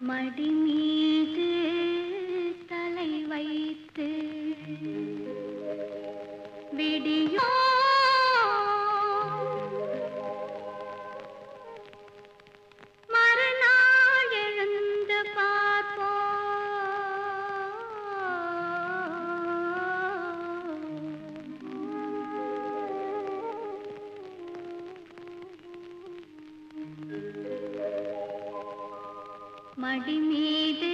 மடி மடி மீது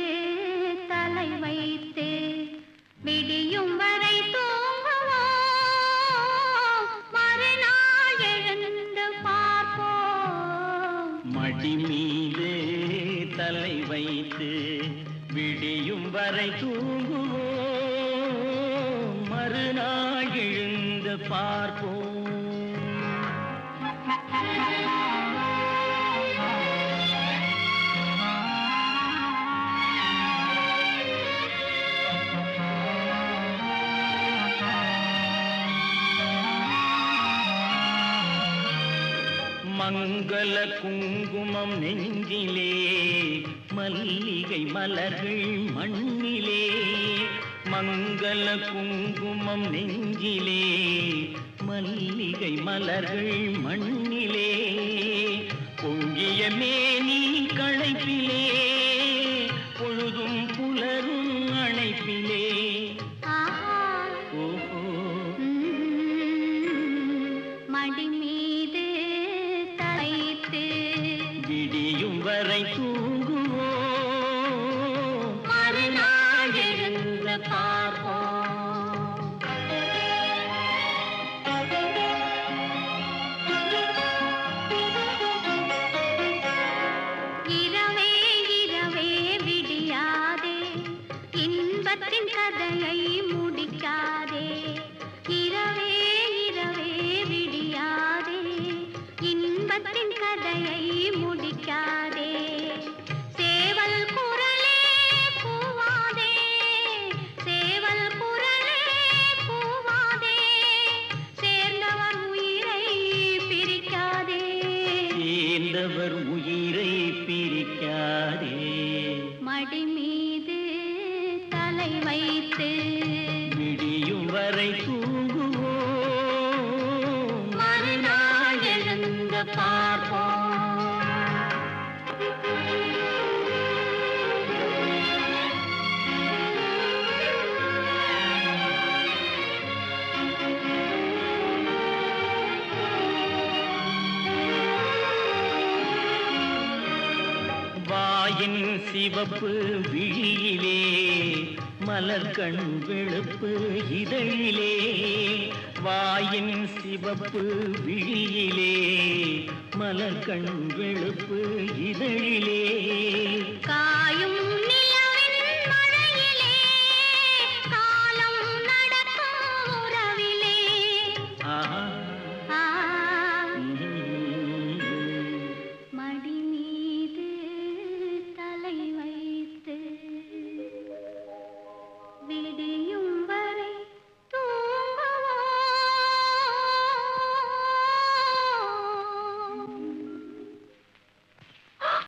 தலை வைத்து விடியும் வரை தூங்குவோம். மறுநாள் எழுந்து பார்ப்போம். மடி மீது தலை வைத்து விடியும் வரை தூங்குவோம். மறுநாள் எழுந்து பார்ப்போம். மங்கள குங்குமம் நெஞ்சிலே மல்லிகை மலர்கள் மண்ணிலே. மங்கள குங்குமம் நெஞ்சிலே மல்லிகை மலர்கள் மண்ணிலே. பொங்கிய மேனி களைப்பில் விடியும் தூங்குவோம் மறுநாள் எழுந்து பார்ப்போம். இரவே இரவே விடியாதே இன்பத்தின் கதையை முடிக்காதே. இரவே இரவே விடியாதே இன்பத்தின் கதையை முடிக்காதே. சேர்ந்தவர் உயிரை பிரிக்காதே. மடி மீது தலை வைத்து தாயின் சிவப்பு விழியிலே மலர் கண் வெளுப்பு இதழிலே. வாயின் சிவப்பு விழியிலே மலர் கண் வெளுப்பு இதழிலே.